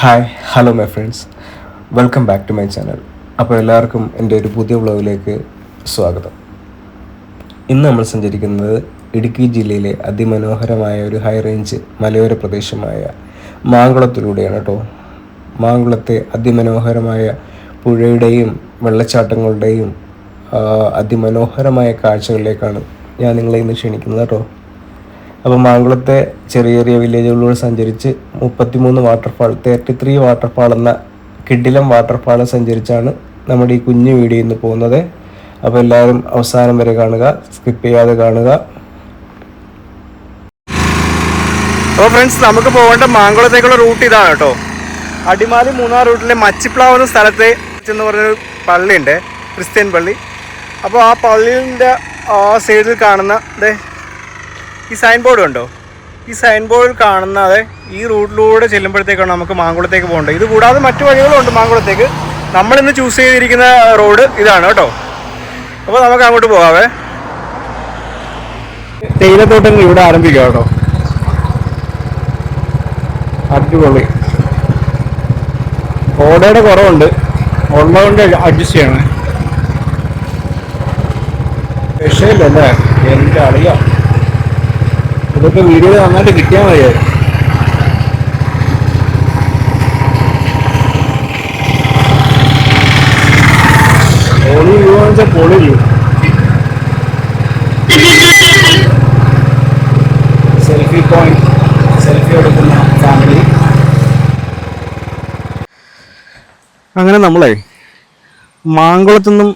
Hi hello my friends welcome back to my channel അപ്പോൾ എല്ലാവർക്കും എന്റെ ഒരു പുതിയ വ്ളോഗിലേക്ക് സ്വാഗതം. ഇന്ന് നമ്മൾ സഞ്ചരിക്കുന്നത് ഇടുക്കി ജില്ലയിലെ അതിമനോഹരമായ ഒരു ഹൈ റേഞ്ച് മലയോര പ്രദേശമായ മാങ്കുളത്തിലൂടെയാണ് കേട്ടോ. മാങ്കുളത്തെ അതിമനോഹരമായ പുഴയുടെയും വെള്ളച്ചാട്ടങ്ങളുടെയും അതിമനോഹരമായ കാഴ്ചകളിലേക്കാണ് ഞാൻ നിങ്ങളെ ഇന്ന് ക്ഷണിക്കുന്നത് കേട്ടോ. അപ്പോൾ മാങ്കുളത്തെ ചെറിയ ചെറിയ വില്ലേജുകളിലൂടെ സഞ്ചരിച്ച് മുപ്പത്തിമൂന്ന് വാട്ടർഫാൾ തേർട്ടി ത്രീ വാട്ടർഫാൾ എന്ന കിഡിലം വാട്ടർഫാൾ സഞ്ചരിച്ചാണ് നമ്മുടെ ഈ കുഞ്ഞു വീഡിയോ ഇന്ന് പോകുന്നത്. അപ്പോൾ എല്ലാവരും അവസാനം വരെ കാണുക സ്കിപ്പ് ചെയ്യാതെ കാണുക. അപ്പോൾ ഫ്രണ്ട്സ് നമുക്ക് പോകേണ്ട മാങ്കുളത്തേക്കുള്ള റൂട്ട് ഇതാണ് കേട്ടോ. അടിമാലി മൂന്നാർ റൂട്ടിലെ മച്ചിപ്ലാവ് എന്ന സ്ഥലത്തെ എന്ന് പറഞ്ഞൊരു പള്ളിയുണ്ട് ക്രിസ്ത്യൻ പള്ളി. അപ്പോൾ ആ പള്ളിന്റെ ആ സൈഡിൽ കാണുന്ന ഈ സൈൻ ബോർഡ് ഉണ്ടോ ഈ സൈൻ ബോർഡിൽ കാണുന്ന അതെ ഈ റൂട്ടിലൂടെ ചെല്ലുമ്പോഴത്തേക്കാണ് നമുക്ക് മാങ്കുളത്തേക്ക് പോകേണ്ടത്. ഇത് കൂടാതെ മറ്റു വഴികളുണ്ട് മാങ്കുളത്തേക്ക്. നമ്മൾ ഇന്ന് ചൂസ് ചെയ്തിരിക്കുന്ന റോഡ് ഇതാണ് കേട്ടോ. അപ്പോൾ നമുക്ക് അങ്ങോട്ട് പോകാവേ. തേയിലത്തോട്ടങ്ങൾ ഇവിടെ ആരംഭിക്കാം കേട്ടോ. അടിപൊളി. ഓടയുടെ കുറവുണ്ട്. ഉള്ളതുകൊണ്ട് അഡ്ജസ്റ്റ് ചെയ്യണേ. രക്ഷയില്ലല്ലേ എനിക്ക് അറിയാം ഇതൊക്കെ വീഡിയോ നന്നായിട്ട് കിട്ടിയാൽ മതിയായിരുന്നു സെൽഫി സെൽഫി എടുക്കുന്ന ഫാമിലി അങ്ങനെ നമ്മളെ മാങ്കുളത്തു നിന്നും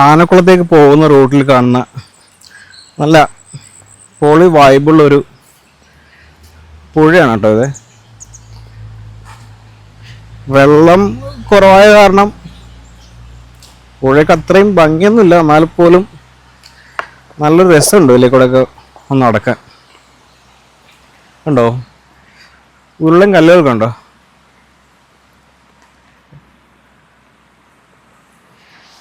ആനക്കുളത്തേക്ക് പോകുന്ന റൂട്ടിൽ കാണുന്ന നല്ല പൊളി വൈബുള്ളൊരു പുഴയാണ് കേട്ടോ ഇത്. വെള്ളം കുറവായ കാരണം പുഴയ്ക്ക് അത്രയും ഭംഗിയൊന്നുമില്ല. എന്നാൽ പോലും നല്ലൊരു രസമുണ്ട് ഇതിലെ കൂടെ ഒക്കെ ഒന്ന് നടക്കാൻ. ഉണ്ടോ ഉരുളും കല്ലുകളൊക്കെ ഉണ്ടോ?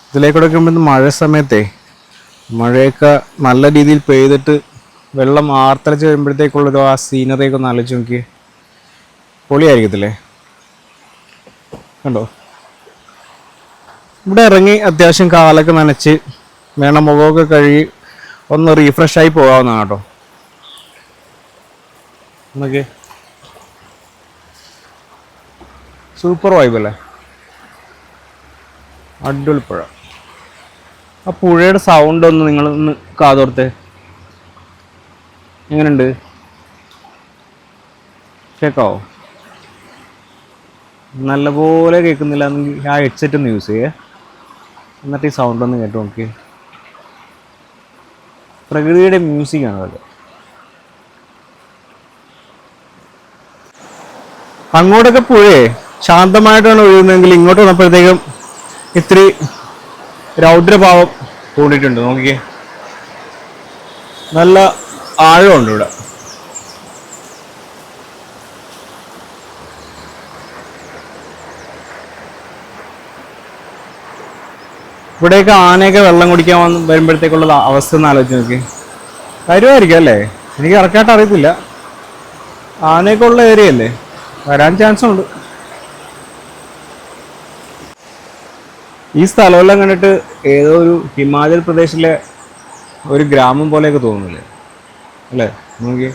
ഇതിലേക്കൂടെ മഴ സമയത്തേ മഴയൊക്കെ നല്ല രീതിയിൽ പെയ്തിട്ട് വെള്ളം ആർത്തലച്ച് വരുമ്പോഴത്തേക്കുള്ളൊരു ആ സീനറിയൊക്കെ ഒന്ന് ആലോചിച്ച് നോക്കി പൊളിയായിരിക്കത്തില്ലേ? കണ്ടോ? ഇവിടെ ഇറങ്ങി അത്യാവശ്യം കാലൊക്കെ നനച്ച് വേണം മുഖമൊക്കെ കഴുകി ഒന്ന് റീഫ്രഷ് ആയി പോകാവുന്നതാണ് കേട്ടോ. എന്നൊക്കെ സൂപ്പർ വൈബല്ലേ അടിപൊളി പുഴ. ആ പുഴയുടെ സൗണ്ട് ഒന്ന് നിങ്ങൾ ഒന്ന് കാതോർത്തേ. എങ്ങനെയുണ്ട് കേക്കാവോ നല്ലപോലെ കേൾക്കുന്നില്ല എന്നെങ്കിൽ ആ ഹെഡ്സെറ്റ് ഒന്ന് യൂസ് ചെയ്യേ. എന്നിട്ട് ഈ സൗണ്ട് ഒന്ന് കേട്ട് നോക്കി. പ്രകൃതിയുടെ മ്യൂസിക്കാണ് അതൊക്കെ. അങ്ങോട്ടൊക്കെ പുഴയെ ശാന്തമായിട്ടാണ് ഒഴുകുന്നതെങ്കിൽ ഇങ്ങോട്ട് വന്നപ്പോഴത്തേക്കും ഇത്തിരി രൗദ്രഭാവം കൂടിയിട്ടുണ്ട് നോക്കിക്കേ. നല്ല ആഴമുണ്ട് ഇവിടെ. ഇവിടെയൊക്കെ ആനയൊക്കെ വെള്ളം കുടിക്കാൻ വന്ന് വരുമ്പോഴത്തേക്കുള്ള അവസ്ഥ എന്ന് ആലോചിച്ച് നോക്കി. വരുമായിരിക്കും അല്ലേ? എനിക്ക് കറക്റ്റായിട്ട് അറിയത്തില്ല. ആനയൊക്കെ ഉള്ള ഏരിയ അല്ലേ? വരാൻ ചാൻസ് ഉണ്ട്. ഈ സ്ഥലമെല്ലാം കണ്ടിട്ട് ഏതോ ഒരു ഹിമാചൽ പ്രദേശിലെ ഒരു ഗ്രാമം പോലെയൊക്കെ തോന്നുന്നില്ലേ? അല്ലേ? നോക്കി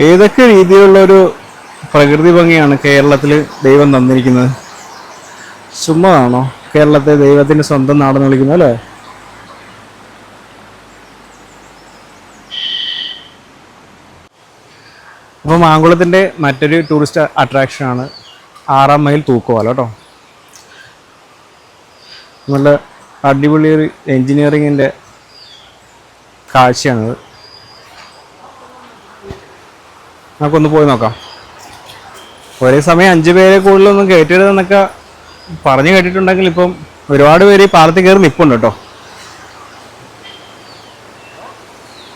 ഏതൊക്കെ രീതിയിലുള്ള ഒരു പ്രകൃതി ഭംഗിയാണ് കേരളത്തിൽ ദൈവം തന്നിരിക്കുന്നത്? ചുമ്മാതാണോ? കേരളത്തെ ദൈവത്തിന്റെ സ്വന്തം നാടെന്ന് വിളിക്കുന്നത് അല്ലേ? അപ്പോൾ മാങ്കുളത്തിന്റെ മറ്റൊരു ടൂറിസ്റ്റ് അട്രാക്ഷനാണ് ആറാം മൈൽ തൂക്കുപാലം കേട്ടോ. നല്ല അടിപൊളി ഒരു എൻജിനീയറിങ്ങിന്റെ കാഴ്ചയാണിത്. നമുക്കൊന്ന് പോയി നോക്കാം. ഒരേ സമയം അഞ്ച് പേരെ കൂടുതലൊന്നും കയറ്റരുതെന്നൊക്കെ പറഞ്ഞു കേട്ടിട്ടുണ്ടെങ്കിൽ ഇപ്പം ഒരുപാട് പേര് ഈ പാലത്തിൽ കയറി നിൽപ്പുണ്ട് കേട്ടോ.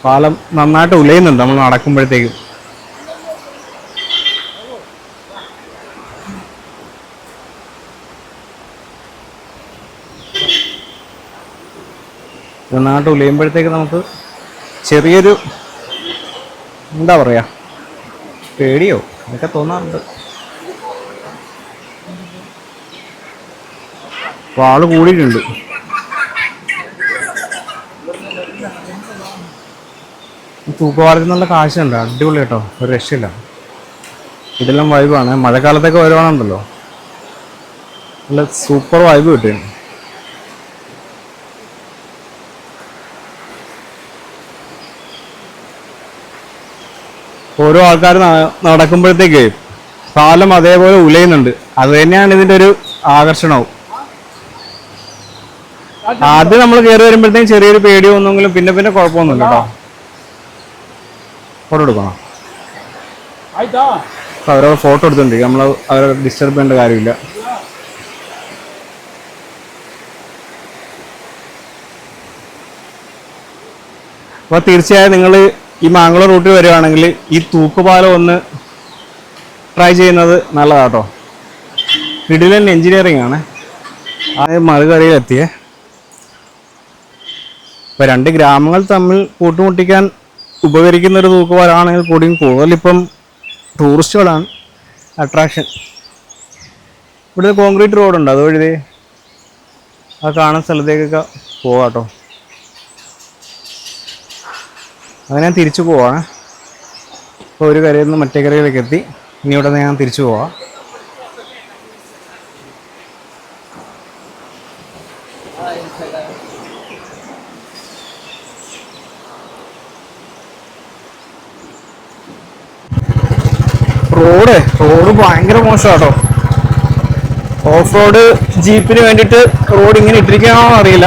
പാലം നന്നായിട്ട് ഉലയുന്നുണ്ട് നമ്മൾ നടക്കുമ്പോഴത്തേക്കും. നന്നായിട്ട് ഉലയുമ്പോഴത്തേക്ക് നമുക്ക് ചെറിയൊരു എന്താ പറയുക പേടിയോ? എന്നൊക്കെ തോന്നാറുണ്ട്. അപ്പോൾ ആൾ കൂടിയിട്ടുണ്ട്. ഈ തൂക്കുപാലത്തിൽ നല്ല കാശുണ്ട് അടിപൊളി കേട്ടോ. ഒരു രക്ഷയില്ല. ഇതെല്ലാം വൈബാണ് മഴക്കാലത്തൊക്കെ വരുവാണുണ്ടല്ലോ. നല്ല സൂപ്പർ വൈബ് കിട്ടും ഓരോ ആൾക്കാർ നടക്കുമ്പോഴത്തേക്ക് പാലം അതേപോലെ ഉലയുന്നുണ്ട്. അത് തന്നെയാണ് ഇതിന്റെ ഒരു ആകർഷണവും. ആദ്യം നമ്മൾ കയറി വരുമ്പോഴത്തേക്കും ചെറിയൊരു പേടി ഒന്നെങ്കിലും പിന്നെ പിന്നെ കുഴപ്പമൊന്നുമില്ല ഫോട്ടോ എടുക്കണോ? അവരോട് ഫോട്ടോ എടുത്തോണ്ടിരിക്കും. നമ്മൾ അവരെ ഡിസ്റ്റർബ് ചെയ്യേണ്ട കാര്യമില്ല. അപ്പൊ തീർച്ചയായും നിങ്ങൾ ഈ മാംഗ്ലൂർ റൂട്ടിൽ വരുവാണെങ്കിൽ ഈ തൂക്കുപാലം ഒന്ന് ട്രൈ ചെയ്യുന്നത് നല്ലതാട്ടോ. ഇഡിലൻ എൻജിനീയറിംഗ് ആണ്. അത് മറുകരയിലെത്തിയേ. ഇപ്പം രണ്ട് ഗ്രാമങ്ങൾ തമ്മിൽ കൂട്ടുമുട്ടിക്കാൻ ഉപകരിക്കുന്ന ഒരു തൂക്കുപാലാണെങ്കിൽ കൂടിയും കൂടുതലിപ്പം ടൂറിസ്റ്റുകളാണ് അട്രാക്ഷൻ ഇവിടെ കോൺക്രീറ്റ് റോഡുണ്ട് അതുവഴി ആ കാണുന്ന സ്ഥലത്തേക്കൊക്കെ പോവാട്ടോ. അങ്ങനെ ഞാൻ തിരിച്ചു പോവാണ് അപ്പോൾ ഒരു കരയിൽ നിന്ന് മറ്റേ കരയിലേക്ക് എത്തി. ഇനി ഇവിടെ നിന്ന് ഞാൻ തിരിച്ചു പോവാം. റോഡ് റോഡ് ഭയങ്കര മോശമാട്ടോ ഓഫ് റോഡ് ജീപ്പിന് വേണ്ടിയിട്ട് റോഡ് ഇങ്ങനെ ഇട്ടിരിക്കണോ അറിയില്ല.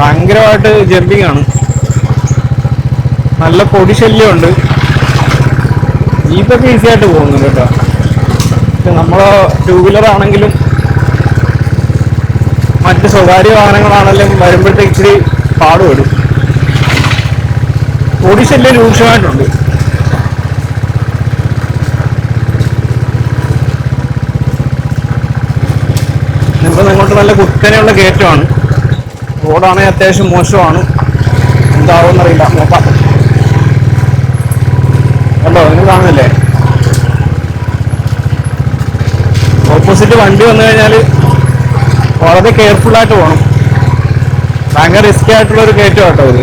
ഭയങ്കരമായിട്ട് ജമ്പിങ് ആണ് നല്ല പൊടി ശല്യമുണ്ട്. ജീപ്പൊക്കെ ഈസി ആയിട്ട് പോകുന്നുണ്ട് കേട്ടോ. പക്ഷെ നമ്മളെ ടൂ വീലർ ആണെങ്കിലും മറ്റ് സ്വകാര്യ വാഹനങ്ങളാണെങ്കിലും വരുമ്പോഴത്തേക്ക് ഇച്ചിരി പാടുപെടും. പൊടി ശല്യം രൂക്ഷമായിട്ടുണ്ട്. ഇപ്പം നിങ്ങോട്ട് നല്ല കുത്തനെയുള്ള കയറ്റമാണ്. റോഡാണെങ്കിൽ അത്യാവശ്യം മോശമാണ്. എന്താവുമെന്നറിയില്ല നോക്കാം കാണുന്നില്ലേ? ഓപ്പോസിറ്റ് വണ്ടി വന്നു കഴിഞ്ഞാൽ വളരെ കെയർഫുൾ ആയിട്ട് പോകണം ഭയങ്കര റിസ്ക് ആയിട്ടുള്ള ഒരു കയറ്റം കേട്ടോ ഇത്.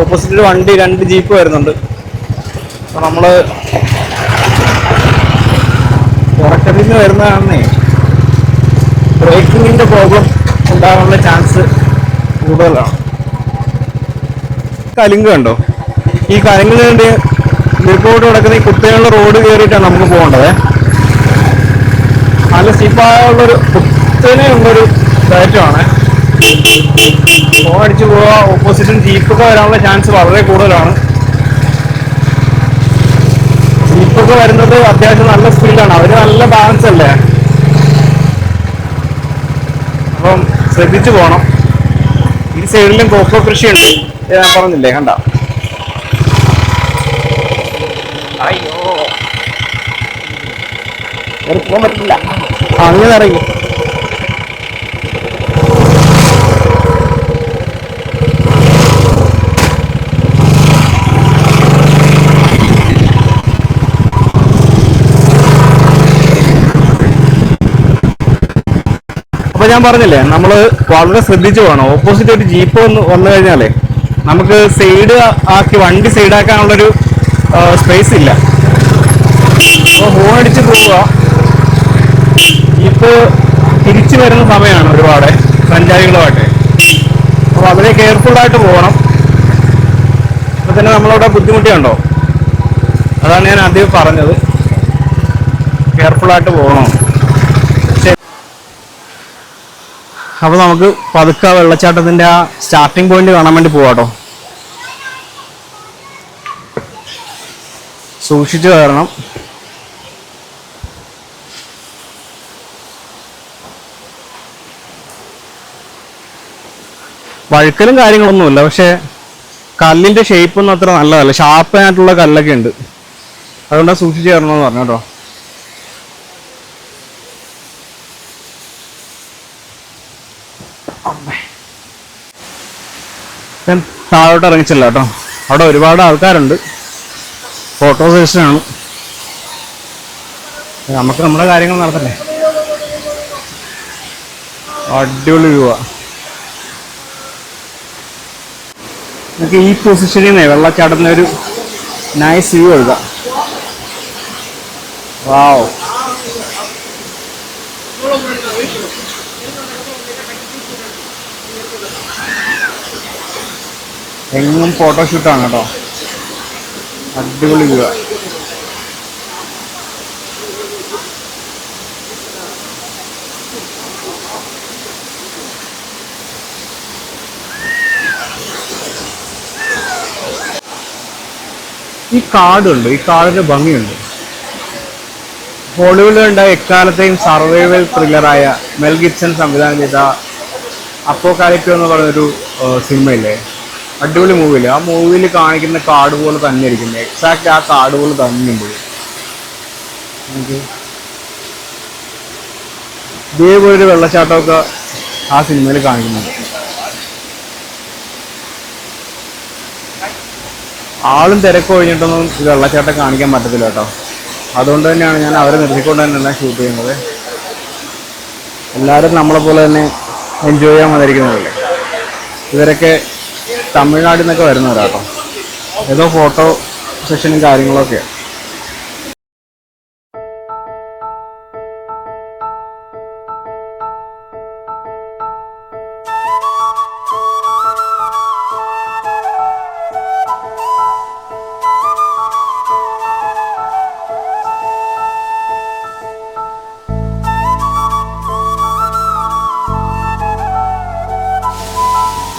ഓപ്പോസിറ്റ് വണ്ടി രണ്ട് ജീപ്പ് വരുന്നുണ്ട്. അപ്പൊ നമ്മൾ പുറക്കത്തിൽ നിന്ന് വരുന്നതാണെന്നേ ബ്രേക്കിങ്ങിന്റെ പ്രോബ്ലം ഉണ്ടാകാനുള്ള ചാൻസ് കൂടുതലാണ്. കലിങ്ക് കണ്ടോ? ഈ കലിങ്കിന് വേണ്ടി ഗ്രിപ്പോട്ട് കിടക്കുന്ന ഈ കുത്തനെയുള്ള റോഡ് കയറിയിട്ടാണ് നമുക്ക് പോകേണ്ടത്. നല്ല സിപ്പായുള്ളൊരു കുത്തനെയുള്ളൊരു കയറ്റമാണ്. ഫോൺ അടിച്ചു പോവാ ഓപ്പോസിറ്റും ജീപ്പൊക്കെ വരാനുള്ള ചാൻസ് വളരെ കൂടുതലാണ്. ജീപ്പൊക്കെ വരുന്നത് അത്യാവശ്യം നല്ല സ്പീഡാണ് അവർ നല്ല ബാലൻസ് അല്ലേ? അപ്പം ശ്രദ്ധിച്ചു പോണം. ഈ സൈഡിലും കോക്കോ കൃഷി ഉണ്ട് ഞാൻ പറഞ്ഞില്ലേ കണ്ട. അയ്യോ. പോകാൻ പറ്റില്ല അങ്ങനെ ഇറങ്ങി. അപ്പൊ ഞാൻ പറഞ്ഞില്ലേ നമ്മൾ വളരെ ശ്രദ്ധിച്ചു പോകണം ഓപ്പോസിറ്റ് ഒരു ജീപ്പ് വന്ന് വന്നു കഴിഞ്ഞാലേ നമുക്ക് സൈഡ് ആക്കി വണ്ടി സൈഡ് ആക്കാനുള്ളൊരു സ്പേസ് ഇല്ല. അപ്പൊ ഹോൺ അടിച്ച് പോവുക. ജീപ്പ് തിരിച്ചു വരുന്ന സമയമാണ് ഒരുപാട് സഞ്ചാരികളുമായിട്ട്. അപ്പോൾ വളരെ കെയർഫുൾ ആയിട്ട് പോകണം. അപ്പൊ തന്നെ നമ്മളവിടെ ബുദ്ധിമുട്ടിയുണ്ടോ? അതാണ് ഞാൻ ആദ്യം പറഞ്ഞത്. കെയർഫുൾ ആയിട്ട് പോകണം. അപ്പൊ നമുക്ക് പതുക്കെ ആ വെള്ളച്ചാട്ടത്തിന്റെ ആ സ്റ്റാർട്ടിംഗ് പോയിന്റ് കാണാൻ വേണ്ടി പോവാട്ടോ. സൂക്ഷിച്ചു കയറണം. വഴുക്കലും കാര്യങ്ങളൊന്നുമില്ല പക്ഷെ കല്ലിന്റെ ഷേപ്പ് ഒന്നും അത്ര നല്ലതല്ല. ഷാർപ്പായിട്ടുള്ള കല്ലൊക്കെ ഉണ്ട്. അതുകൊണ്ടാണ് സൂക്ഷിച്ചു കയറണമെന്ന് പറഞ്ഞു കേട്ടോ. ഞാൻ താഴോട്ട് ഇറങ്ങിച്ചില്ല കേട്ടോ അവിടെ ഒരുപാട് ആൾക്കാരുണ്ട്. ഫോട്ടോ സെഷനാണ് നമുക്ക് നമ്മുടെ കാര്യങ്ങൾ നടത്തണ്ടേ? അടിപൊളി വ്യൂ നമുക്ക് ഈ പൊസിഷനിൽ നിന്നേ ഒരു നൈസ് വ്യൂ എഴുതാം വാവ് എങ്ങും ഫോട്ടോഷൂട്ടാണ് കേട്ടോ അടിപൊളി വ്യൂ ഈ കാടുണ്ട് ഈ കാടിന്റെ ഭംഗിയുണ്ട്. ഹോളിവുഡിൽ കണ്ട എക്കാലത്തെയും സർവൈവൽ ത്രില്ലറായ മെൽ ഗിബ്സൺ സംവിധാനം ചെയ്ത അപ്പോ കാലിക്കോ എന്ന് പറയുന്നൊരു സിനിമയില്ലേ അടിപൊളി മൂവിൽ ആ മൂവിയിൽ കാണിക്കുന്ന കാർഡ് പോലെ തന്നെ ഇരിക്കുന്നത് എക്സാക്ട് ആ കാർഡ് പോലെ തന്നെ ഉണ്ട്. നമുക്ക് ഇതേപോലൊരു വെള്ളച്ചാട്ടമൊക്കെ ആ സിനിമയിൽ കാണിക്കുന്നുണ്ട്. ആളും തിരക്ക് കഴിഞ്ഞിട്ടൊന്നും ഈ വെള്ളച്ചാട്ടം കാണിക്കാൻ പറ്റത്തില്ല കേട്ടോ. അതുകൊണ്ട് തന്നെയാണ് ഞാൻ അവരെ നിർത്തിക്കൊണ്ട് തന്നെ ഷൂട്ട് ചെയ്യുന്നത്. എല്ലാവരും നമ്മളെ പോലെ തന്നെ എൻജോയ് ചെയ്യാൻ വന്നിരിക്കുന്നതല്ലേ? ഇവരൊക്കെ തമിഴ്നാട്ടിൽ നിന്നൊക്കെ വരുന്നവരാട്ടോ ഏതോ ഫോട്ടോ സെഷനും കാര്യങ്ങളൊക്കെ.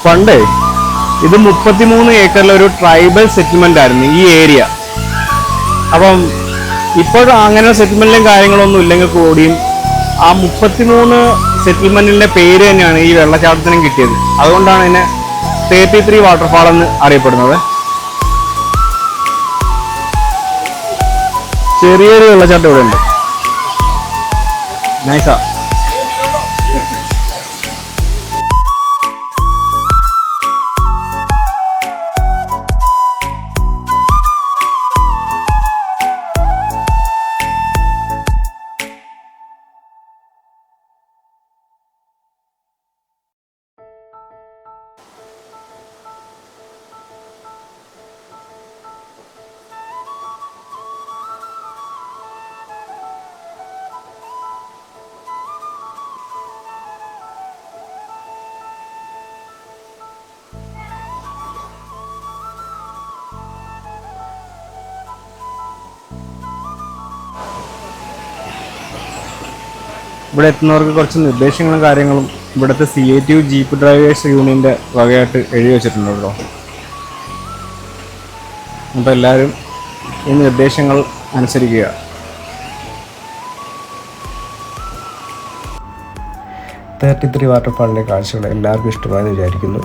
പണ്ടേ ഇത് മുപ്പത്തിമൂന്ന് ഏക്കറിലെ ഒരു ട്രൈബൽ സെറ്റിൽമെന്റ് ആയിരുന്നു ഈ ഏരിയ അപ്പം ഇപ്പോൾ അങ്ങനെ സെറ്റിൽമെന്റിലും കാര്യങ്ങളൊന്നും ഇല്ലെങ്കിൽ കൂടിയും ആ മുപ്പത്തിമൂന്ന് സെറ്റിൽമെന്റിന്റെ പേര് തന്നെയാണ് ഈ വെള്ളച്ചാട്ടത്തിനും കിട്ടിയത്. അതുകൊണ്ടാണ് ഇതിനെ തേർട്ടി ത്രീ വാട്ടർഫാൾ എന്ന് അറിയപ്പെടുന്നത്. ചെറിയൊരു വെള്ളച്ചാട്ടം ഇവിടെ ഉണ്ട് നൈസാ ഇവിടെ എത്തുന്നവർക്ക് കുറച്ച് നിർദ്ദേശങ്ങളും കാര്യങ്ങളും ഇവിടുത്തെ C A T jeep drivers യൂണിയന്റെ വകയായിട്ട് എഴുതി വെച്ചിട്ടുണ്ട് കേട്ടോ അപ്പോൾ എല്ലാവരും ഈ നിർദ്ദേശങ്ങൾ അനുസരിക്കുക. തേർട്ടി ത്രീ വാട്ടർഫാളിന്റെ കാഴ്ചകൾ എല്ലാവർക്കും ഇഷ്ടമായെന്ന് വിചാരിക്കുന്നു.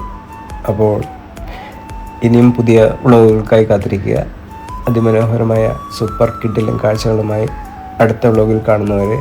അപ്പോൾ ഇനിയും പുതിയ വ്ളോഗുകൾക്കായി കാത്തിരിക്കുക. അതിമനോഹരമായ സൂപ്പർ കിഡിലും കാഴ്ചകളുമായി അടുത്ത വ്ളോഗിൽ കാണുന്നവരെ